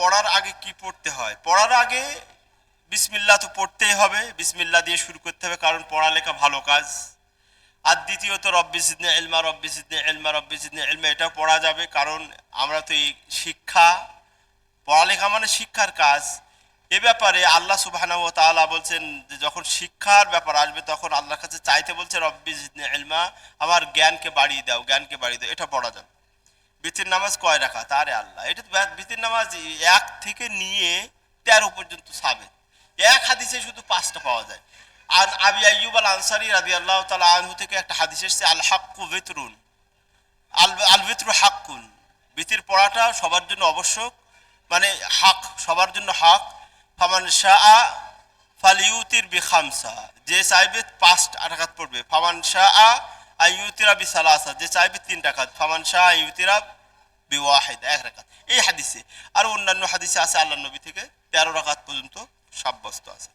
পড়ার আগে কি পড়তে হয়? পড়ার আগে বিসমিল্লাহ তো পড়তেই হবে। বিসমিল্লাহ দিয়ে শুরু করতে হবে, কারণ পড়ালেখা ভালো কাজ। আর দ্বিতীয়ত, রব্বি সিদনে এলমা রব্বি সিদনে এলমা রব্বি সিদনে এলমা এটাও পড়া যাবে, কারণ আমরা তো এই শিক্ষা, পড়ালেখা মানে শিক্ষার কাজ। এ ব্যাপারে আল্লাহ সুবহানাহু ওয়া তাআলা বলছেন যে, যখন শিক্ষার ব্যাপার আসবে, তখন আল্লাহর কাছে চাইতে বলছে, রব্বি ইলমা, আমার জ্ঞানকে বাড়িয়ে দাও, জ্ঞানকে বাড়িয়ে দাও, এটা পড়া যাবে। বিতির নামাজ কয় রাখা তারে আল্লাহ, এটা বিতির নামাজ এক থেকে নিয়ে তেরো পর্যন্ত সাবেত। এক হাদিসে শুধু পাঁচটা পাওয়া যায়। আর আবি আইয়ুব আল আনসারি রাদিয়াল্লাহু তাআলা আনহু থেকে একটা হাদিস এসেছে আল হাক্কু বিতরুন। আল আল বিতরু হাক্কুন। বিতির পড়াটা সবার জন্য আবশ্যক মানে হাক, সবার জন্য হাক। ফামান শাহ ফালিউতির বি খামসা যে চাইবে পাঁচ টাকাত পড়বে। ফামান শাহ আইউতিরা বি সালাসা যে চাইবে তিন টাকাত ফামান শাহ আইউতিরা বি ওয়াহিদ এক রাকাত। এই হাদিসে। আর অন্যান্য হাদিসে আছে আল্লাহ নবী থেকে তেরো রাকাত পর্যন্ত সাব্যস্ত আছে।